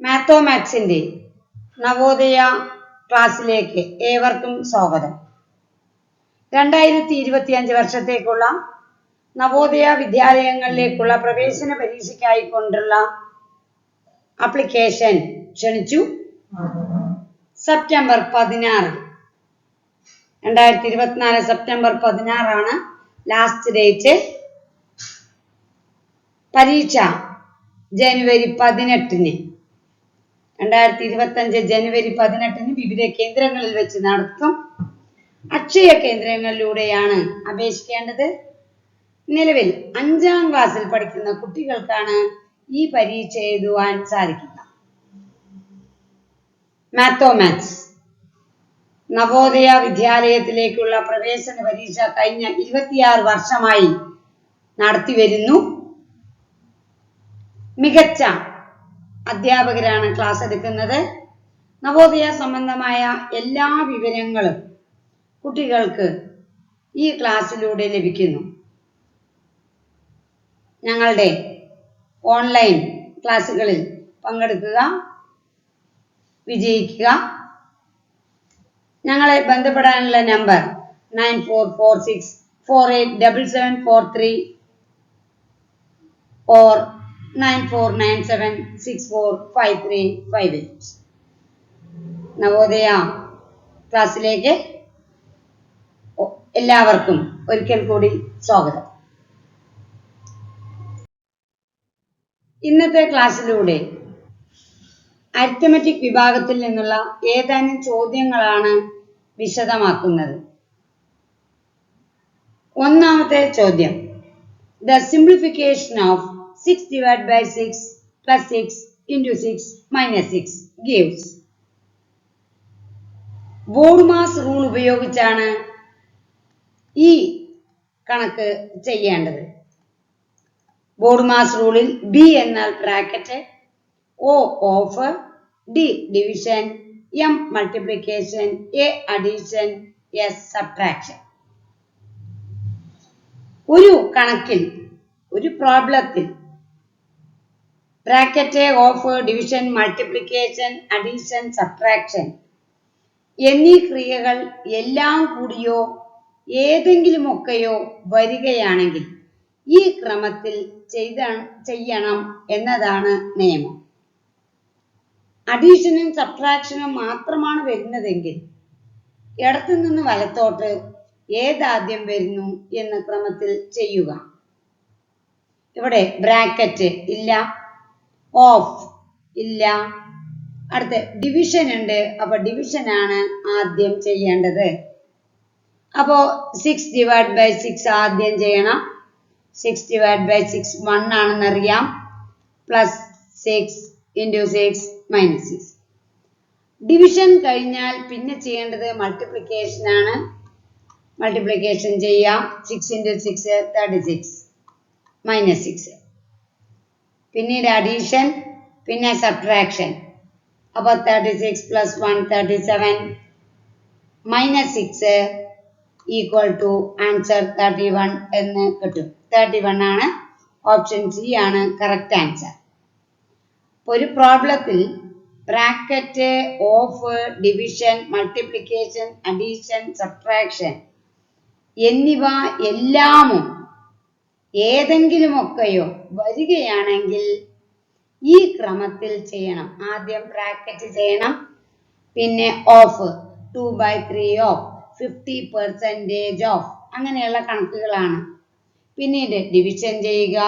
മാത്തമാറ്റിക്സിന്റെ നവോദയ ക്ലാസ്സിലേക്ക് ഏവർക്കും സ്വാഗതം. രണ്ടായിരത്തി ഇരുപത്തിയഞ്ച് വർഷത്തേക്കുള്ള നവോദയ വിദ്യാലയങ്ങളിലേക്കുള്ള പ്രവേശന പരീക്ഷയ്ക്കായി കൊണ്ടുള്ള ആപ്ലിക്കേഷൻ ക്ഷണിച്ചു. സെപ്റ്റംബർ പതിനാറ്. രണ്ടായിരത്തി ഇരുപത്തിനാല് സെപ്റ്റംബർ പതിനാറാണ് ലാസ്റ്റ് ഡേറ്റ് പരീക്ഷ ജനുവരി പതിനെട്ടിന്. രണ്ടായിരത്തി ഇരുപത്തി അഞ്ച് ജനുവരി പതിനെട്ടിന് വിവിധ കേന്ദ്രങ്ങളിൽ വെച്ച് നടത്തും. അക്ഷയ കേന്ദ്രങ്ങളിലൂടെയാണ് അപേക്ഷിക്കേണ്ടത്. നിലവിൽ അഞ്ചാം ക്ലാസ്സിൽ പഠിക്കുന്ന കുട്ടികൾക്കാണ് ഈ പരീക്ഷ എഴുതുവാൻ സാധിക്കുക മാത്തോമാത്സ് നവോദയ വിദ്യാലയത്തിലേക്കുള്ള പ്രവേശന പരീക്ഷ കഴിഞ്ഞ ഇരുപത്തിയാറ് വർഷമായി നടത്തിവരുന്നു മികച്ച അധ്യാപകരാണ് ക്ലാസ് എടുക്കുന്നത്. നവോദയ സംബന്ധമായ എല്ലാ വിവരങ്ങളും കുട്ടികൾക്ക് ഈ ക്ലാസ്സിലൂടെ ലഭിക്കുന്നു. ഞങ്ങളുടെ ഓൺലൈൻ ക്ലാസ്സുകളിൽ പങ്കെടുക്കുക വിജയിക്കുക. ഞങ്ങളെ ബന്ധപ്പെടാനുള്ള number nine four four six four eight double seven four three or nine four nine seven six four five three five eight. Navodaya ക്ലാസ്സിലേക്ക് എല്ലാവർക്കും ഒരിക്കൽ കൂടി സ്വാഗതം. ഇന്നത്തെ ക്ലാസ്സിലൂടെ അരിത്തമെറ്റിക് വിഭാഗത്തിൽ നിന്നുള്ള ഏതാനും ചോദ്യങ്ങളാണ് വിശദമാക്കുന്നത്. ഒന്നാമത്തെ ചോദ്യം. The simplification of six divide by six plus six into six minus six gives BODMAS rule ഉപയോഗിച്ചാണ് ഈ കണക്ക് ചെയ്യേണ്ടത്. ബോർമാസ് മാസ് റൂളിൽ ബി എന്നാൽ bracket O of D division M multiplication A addition S subtraction ഒരു കണക്കിൽ ഒരു പ്രോബ്ലത്തിൽ bracket of division multiplication addition subtraction എന്നീ ക്രിയകൾ എല്ലാം കൂടിയോ ഏതെങ്കിലുമൊക്കെയോ വരികയാണെങ്കിൽ ഈ ക്രമത്തിൽ ചെയ്ത ചെയ്യണം എന്നതാണ് നിയമം. അഡീഷനും സബ്ട്രാക്ഷനും മാത്രമാണ് വരുന്നതെങ്കിൽ ഇടത്തു നിന്ന് വലത്തോട്ട് ഏതാദ്യം വരുന്നു എന്ന ക്രമത്തിൽ ചെയ്യുക. ഇവിടെ ബ്രാക്കറ്റ് ഇല്ല. ഓഫ്. ഇല്ല. അടുത്ത ഡിവിഷൻ ഉണ്ട്. അപ്പൊ ഡിവിഷൻ ആണ് ആദ്യം ചെയ്യേണ്ടത്. അപ്പോ സിക്സ് ഡിവൈഡ് ബൈ സിക്സ് ആദ്യം ചെയ്യണം. Six divide by six one ആണെന്നറിയാം plus six into six minus six division കഴിഞ്ഞാൽ പിന്നെ ചെയ്യേണ്ടത് മൾട്ടിപ്ലിക്കേഷൻ ആണ്. മൾട്ടിപ്ലിക്കേഷൻ ചെയ്യാം. Six into six thirty six minus six പിന്നീട് അഡീഷൻ പിന്നെ സബ്ട്രാക്ഷൻ അപ്പോൾ thirty six plus one thirty seven minus six equal to answer thirty one എന്ന് കിട്ടും. തേർട്ടി വൺ ആണ് ഓപ്ഷൻ സി ആണ് കറക്റ്റ് ആൻസർ ഒരു പ്രോബ്ലത്തിൽ bracket of division multiplication addition subtraction എന്നിവ എല്ലാമും ഏതെങ്കിലുമൊക്കെയോ വരികയാണെങ്കിൽ ഈ ക്രമത്തിൽ ചെയ്യണം. ആദ്യം ബ്രാക്കറ്റ് ചെയ്യണം. പിന്നെ of two by three of fifty percentage of അങ്ങനെയുള്ള കണക്കുകളാണ്. പിന്നീട് ഡിവിഷൻ ചെയ്യുക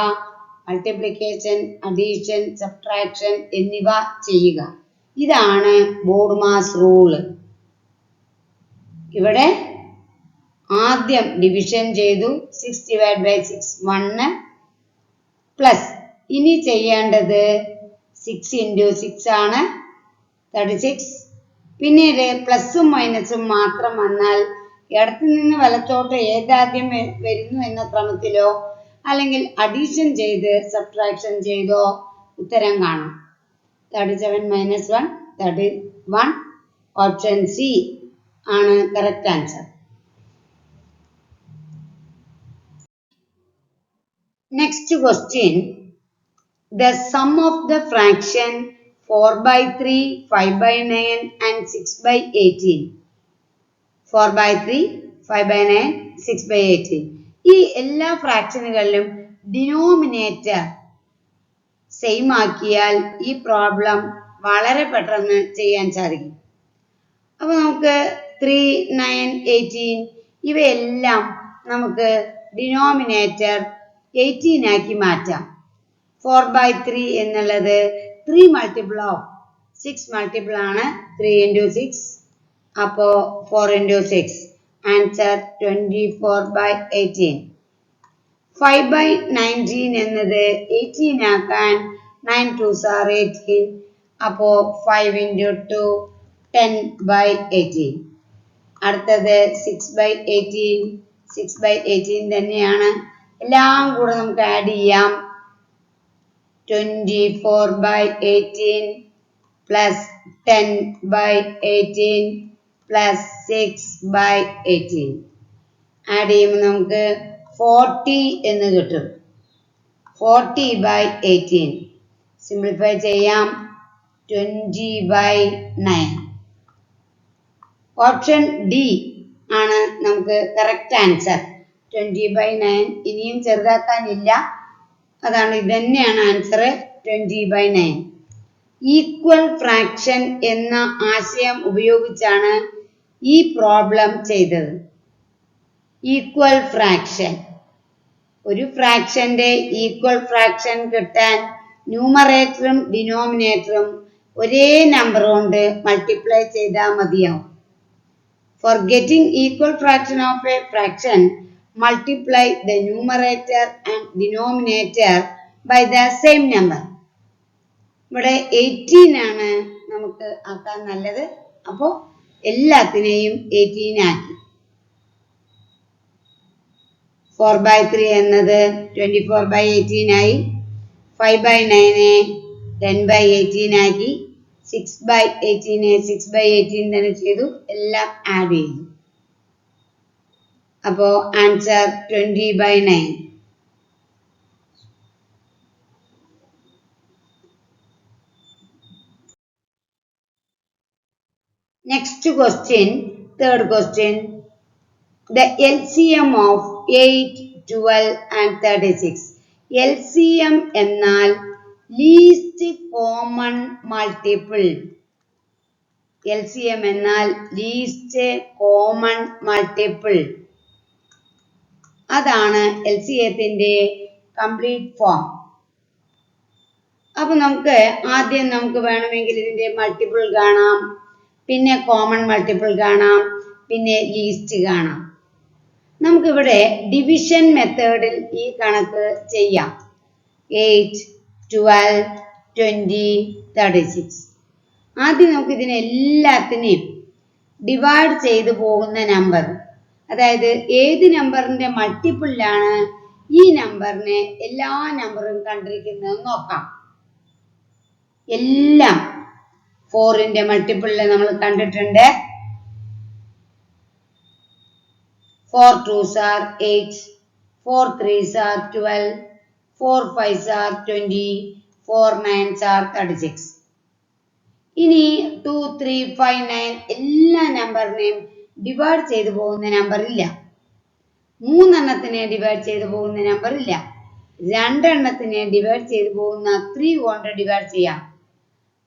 മൾട്ടിപ്ലിക്കേഷൻ അഡീഷൻ സബ്ട്രാക്ഷൻ എന്നിവ ചെയ്യുക. ഇതാണ് ബോർഡ് മാസ് റൂൾ ഇവിടെ ആദ്യം ഡിവിഷൻ ചെയ്തു six divide by six one plus ഇനി ചെയ്യേണ്ടത് സിക്സ് ഇന്റു സിക്സ് ആണ്. തേർട്ടി സിക്സ് പിന്നീട് പ്ലസും മൈനസും മാത്രം വന്നാൽ ഇടത്തു നിന്ന് വലത്തോട്ട് ഏതാദ്യം വരുന്നു എന്ന ക്രമത്തിലോ അല്ലെങ്കിൽ അഡീഷൻ ചെയ്ത് സബ്ട്രാക്ഷൻ ചെയ്തോ ഉത്തരം കാണാം. Thirty seven minus one thirty one option C ആണ് correct answer Next question. The sum of the fraction four by three five by nine and six by eighteen four by three five by nine six by eighteen ഈ എല്ലാ ഫ്രാക്ഷനുകളിലും denominator same ആക്കിയാൽ ഈ problem വളരെ പെട്ടെന്ന് ചെയ്യാൻ സാധിക്കും. അപ്പോൾ നമുക്ക് ത്രീ നയൻ എയ്റ്റീൻ ഇവയെല്ലാം നമുക്ക് ഡിനോമിനേറ്റർ എയ്റ്റീൻ ആക്കി മാറ്റാം. ഫോർ ബൈ ത്രീ എന്നുള്ളത് three multiple of six multiple ആണ്. ത്രീ ഇന്റു സിക്സ് അപ്പോൾ four into six answer twenty four by eighteen five by nineteen എന്നത് എയ്റ്റീൻ ആക്കാൻ നയൻ ടു സാർ എയ്റ്റീൻ അപ്പോൾ five into two ten by eighteen അടുത്തത് six by eighteen six by eighteen തന്നെയാണ്. എല്ലാം കൂടെ നമുക്ക് add ചെയ്യാം. Twenty four by eighteen plus ten by eighteen plus six by eighteen add ചെയ്യുമ്പോൾ നമുക്ക് ഫോർട്ടി എന്ന് കിട്ടും. ഫോർട്ടി ബൈ എയ്റ്റീൻ സിംപ്ലിഫൈ ചെയ്യാം. Twenty by nine option D ആണ് നമുക്ക് correct answer twenty by nine ഇനിയും ചെറുതാക്കാനില്ല. അതാണ് ഇത് തന്നെയാണ് answer twenty by nine equal fraction എന്ന ആശയം ഉപയോഗിച്ചാണ് ഈ പ്രോബ്ലം ചെയ്തത്. ഈക്വൽ ഫ്രാക്ഷൻ ഒരു ഫ്രാക്ഷന്റെ ഈക്വൽ ഫ്രാക്ഷൻ കിട്ടാൻ ന്യൂമറേറ്ററും ഡിനോമിനേറ്ററും ഒരേ നമ്പർ കൊണ്ട് മൾട്ടിപ്ലൈ ചെയ്താൽ മതിയാവും. For getting equal fraction of a fraction multiply the numerator and denominator by the same number. ഇവിടെ എയ്റ്റീൻ ആണ് നമുക്ക് ആക്കാൻ നല്ലത്. അപ്പോൾ എല്ലാത്തിനെയും എയ്റ്റീൻ ആക്കി. ഫോർ ബൈ ത്രീ എന്നത് ട്വന്റി ഫോർ ബൈ എയ്റ്റീൻ ആയി ഫൈവ് ബൈ നയനെ ടെൻ ബൈ എയ്റ്റീൻ ആക്കി. സിക്സ് ബൈ എയ്റ്റീനെ സിക്സ് ബൈ എയ്റ്റീൻ തന്നെ ചെയ്തു. എല്ലാം ആഡ് ചെയ്തു. അപ്പോൾ answer twenty by nine Next question, third question. The LCM of 8, 12 and 36. LCM എന്നാൽ least common multiple. LCM എന്നാൽ least common multiple. അതാണ് എൽ സി എത്തിന്റെ കംപ്ലീറ്റ് ഫോം. അപ്പൊ നമുക്ക് ആദ്യം നമുക്ക് വേണമെങ്കിൽ ഇതിന്റെ മൾട്ടിപ്പിൾ കാണാം. പിന്നെ കോമൺ മൾട്ടിപ്പിൾ കാണാം. പിന്നെ ലീസ്റ്റ് കാണാം. നമുക്കിവിടെ ഡിവിഷൻ മെത്തേഡിൽ ഈ കണക്ക് ചെയ്യാം. Eight twelve twenty thirty six ആദ്യം നമുക്ക് ഇതിനെല്ലാത്തിനെയും ഡിവൈഡ് ചെയ്തു പോകുന്ന നമ്പർ അതായത് ഏത് നമ്പറിന്റെ മൾട്ടിപ്പിളിലാണ് ഈ നമ്പറിനെ എല്ലാ നമ്പറും കണ്ടിരിക്കുന്നത് നോക്കാം. എല്ലാം ഫോറിന്റെ മൾട്ടിപ്പിളിൽ നമ്മൾ കണ്ടിട്ടുണ്ട്. Four twos are eight four threes are twelve four fives are twenty four nines are thirty six ഇനി ടു ത്രീ ഫൈവ് നയൻ എല്ലാ നമ്പറിനെയും ഡിവൈഡ് ചെയ്തു പോകുന്ന നമ്പർ ഇല്ല. മൂന്നെണ്ണത്തിനെ ഡിവൈഡ് ചെയ്തു പോകുന്ന നമ്പർ ഇല്ല. രണ്ടെണ്ണത്തിനെ ഡിവൈഡ് ചെയ്തു പോകുന്ന ത്രീ കൊണ്ട് ഡിവൈഡ് ചെയ്യാം.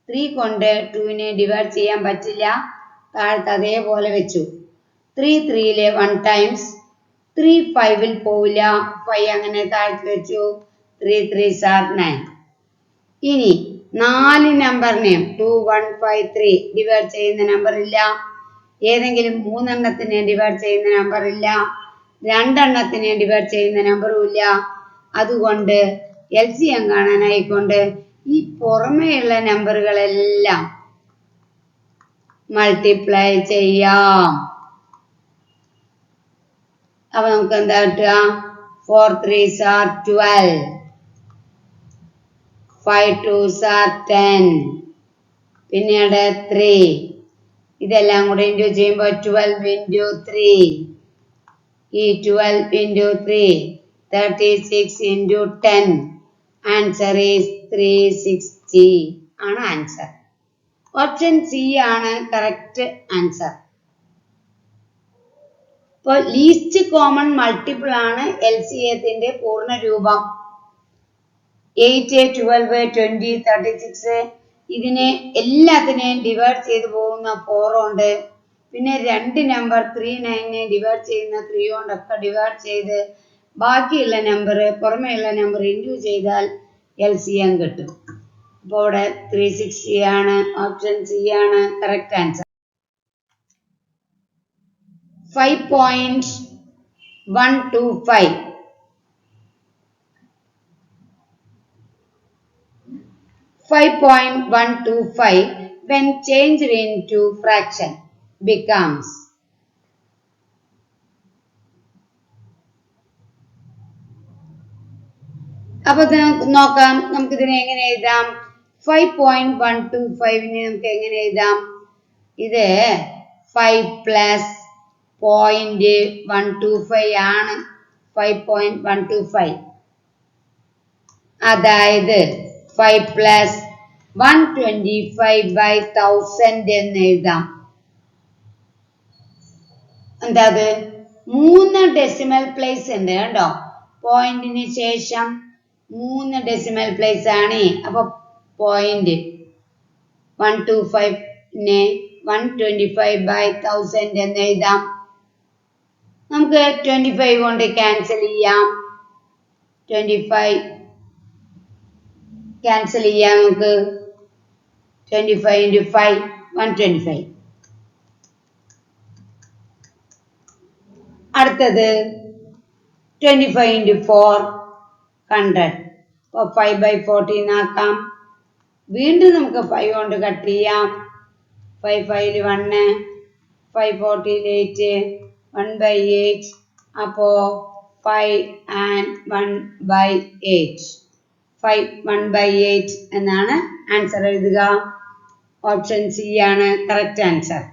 ത്രീ കൊണ്ട് ടുവിനെ ഡിവൈഡ് ചെയ്യാൻ പറ്റില്ല. താഴത്ത് അതേപോലെ വെച്ചു. ത്രീ ത്രീയിലെ വൺ ടൈംസ് ത്രീ ഫൈവിൽ പോവില്ല. ഫൈവ് അങ്ങനെ താഴത്ത് വെച്ചു. ത്രീ ത്രീ സാർ നയൻ ഇനി നാല് നമ്പറിനെയും two one five three divide ചെയ്യുന്ന നമ്പർ ഇല്ല. ഏതെങ്കിലും മൂന്നെണ്ണത്തിനെ ഡിവൈഡ് ചെയ്യുന്ന നമ്പർ ഇല്ല. രണ്ടെണ്ണത്തിനെ ഡിവൈഡ് ചെയ്യുന്ന നമ്പറും ഇല്ല. അതുകൊണ്ട് എൽ സി എം കാണാനായിക്കൊണ്ട് ഈ പുറമേയുള്ള നമ്പറുകളെല്ലാം മൾട്ടിപ്ലൈ ചെയ്യാം. അപ്പൊ നമുക്ക് എന്താ കിട്ടുക? Four threes are twelve five twos are ten പിന്നീട് ത്രീ ഇതെല്ലാം കൂടെ ഇന്റു ചെയ്യുമ്പോൾ ട്വൽവ് ഇന്റു ത്രീ ഈ twelve into three thirty six into ten answer is three sixty ആണ് ആൻസർ ഓപ്ഷൻ സി ആണ് കറക്റ്റ് ആൻസർ ഇപ്പോൾ ലീസ്റ്റ് കോമൺ മൾട്ടിപ്പിൾ ആണ് L C എത്തിന്റെ പൂർണ രൂപം. Eight twelve twenty thirty six ഇതിനെ എല്ലാത്തിനെയും ഡിവൈഡ് ചെയ്ത് പോകുന്ന ഫോർ ഉണ്ട്. പിന്നെ രണ്ട് നമ്പർ ത്രീ നയനെ ഡിവൈഡ് ചെയ്യുന്ന ത്രീ കൊണ്ടൊക്കെ ഡിവൈഡ് ചെയ്ത് ബാക്കിയുള്ള നമ്പർ പുറമേയുള്ള നമ്പർ ഇന്റു ചെയ്താൽ എൽ സി എം കിട്ടും. അപ്പോൾ ഇവിടെ ത്രീ സിക്സ്റ്റി ആണ് ഓപ്ഷൻ സി ആണ് correct answer five point one two five five point one two five when changed into fraction becomes. അപ്പൊ നോക്കാം. നമുക്കിതിനെ എങ്ങനെ എഴുതാം? ഫൈവ് പോയിന്റ് വൺ ടു ഫൈവിനെ നമുക്ക് എങ്ങനെ എഴുതാം? ഇത് five plus point one two five ആണ്. Five point one two five അതായത് five plus one twenty five by thousand എന്ന് എഴുതാം. എന്താ മൂന്ന് ഡെസിമൽ പ്ലേസ് ഉണ്ട് കേട്ടോ പോയിന്റിന് ശേഷം മൂന്ന് ഡെസിമൽ പ്ലേസ് ആണ്. അപ്പൊ point one two ഫൈവിനെ one twenty five by thousand എന്ന് എഴുതാം. നമുക്ക് ട്വന്റി ഫൈവ് കൊണ്ട് ക്യാൻസൽ ചെയ്യാം. ട്വന്റി ഫൈവ് ക്യാൻസൽ ചെയ്യാം നമുക്ക്. Twenty five into five one twenty five അടുത്തത് twenty five into four hundred അപ്പോൾ ഫൈവ് ബൈ ഫോർട്ടീൻ ആക്കാം. വീണ്ടും നമുക്ക് ഫൈവ് കൊണ്ട് കട്ട് ചെയ്യാം. ഫൈവ് ഫൈവിൽ വണ്ണ് ഫൈവ് ഫോർട്ടിയിൽ എയ്റ്റ് വൺ ബൈ എയ്റ്റ് അപ്പോൾ five and one by eight five one by eight എന്നാണ് ആൻസർ എഴുതുക. ഓപ്ഷൻ സി ആണ് correct answer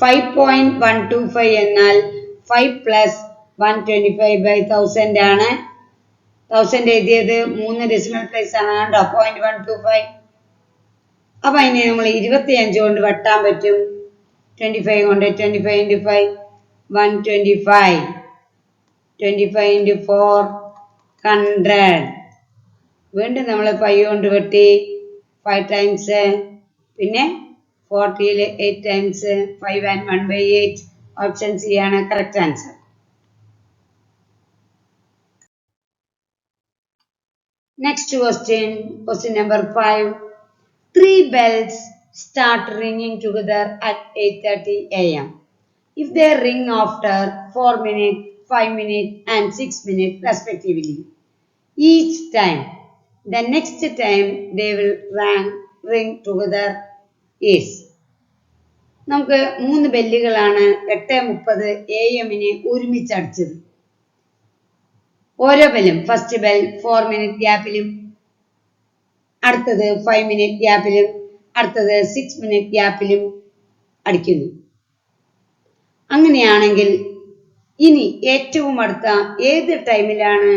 five point one two five എന്നാൽ five plus one twenty five by thousand ആണ്. Thousand എഴുതിയത് മൂന്ന് decimal place ആണ്. കേട്ടോ പോയിന്റ് വൺ ടു ഫൈവ് അപ്പൊ അതിനെ നമ്മൾ ഇരുപത്തി അഞ്ച് കൊണ്ട് വെട്ടാൻ പറ്റും. ട്വന്റി ഫൈവ് കൊണ്ട് twenty five into five one twenty five twenty five into four hundred വീണ്ടും നമ്മൾ ഫൈവ് കൊണ്ട് വെട്ടി. ഫൈവ് ടൈംസ് പിന്നെ ഫോർട്ടിയിൽ eight times five and one by eight option C ആണ് correct answer next question question number five three bells start ringing together at 8:30 a.m. If they ring after 4 minutes, 5 minutes and 6 minutes respectively. Each time, the next time they will ring, ring together is. നമുക്ക് മൂന്ന് ബെല്ലുകളാണ് എട്ട് മുപ്പത് A എമ്മിന് ഒരുമിച്ച് അടിച്ചത് ഓരോ ബെല്ലും first bell four minute ഗ്യാപ്പിലും അടുത്തത് ഫൈവ് മിനിറ്റ് ഗ്യാപ്പിലും അടുത്തത് സിക്സ് മിനിറ്റ് ഗ്യാപ്പിലും അടിക്കുന്നു അങ്ങനെയാണെങ്കിൽ ഇനി ഏറ്റവും അടുത്ത ഏത് ടൈമിലാണ്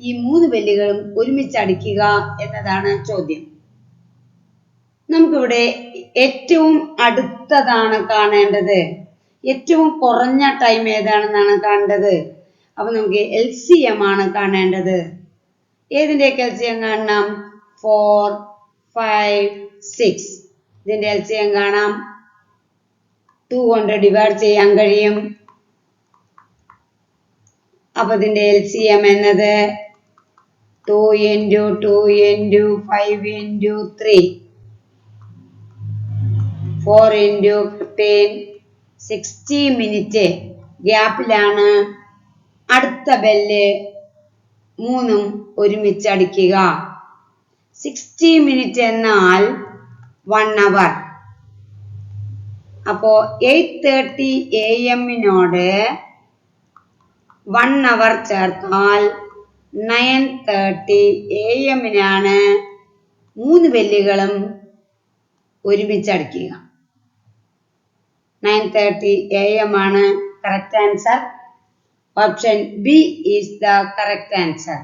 ഈ മൂന്ന് ബെല്ലുകളും ഒരുമിച്ച് അടിക്കുക എന്നതാണ് ചോദ്യം. നമുക്കിവിടെ ഏറ്റവും അടുത്തതാണ് കാണേണ്ടത്. ഏറ്റവും കുറഞ്ഞ ടൈം ഏതാണെന്നാണ് കാണേണ്ടത്. അപ്പൊ നമുക്ക് എൽ സി എം ആണ് കാണേണ്ടത്. ഏതിന്റെയൊക്കെ എൽ സി എം കാണണം? Four five six. ഇതിന്റെ എൽ സി എം കാണാം. ടു കൊണ്ട് ഡിവൈഡ് ചെയ്യാൻ കഴിയും. അപ്പൊ ഇതിന്റെ എൽ സി എം എന്നത് two into two into five into three four into fifteen sixty minute ഗ്യാപ്പിലാണ് അടുത്ത ബെല്ല് മൂന്നും ഒരുമിച്ച് അടിക്കുക. സിക്സ്റ്റി മിനിറ്റ് എന്നാൽ വൺ അവർ അപ്പോ എയ്റ്റ് തേർട്ടി എ എമ്മിനോട് വൺ അവർ ചേർത്താൽ നയൻ തേർട്ടി എ എമ്മിനാണ് മൂന്ന് ബെല്ലുകളും ഒരുമിച്ച് അടിക്കുക. നയൻ തേർട്ടി എ എം ആണ് correct answer option B is the correct answer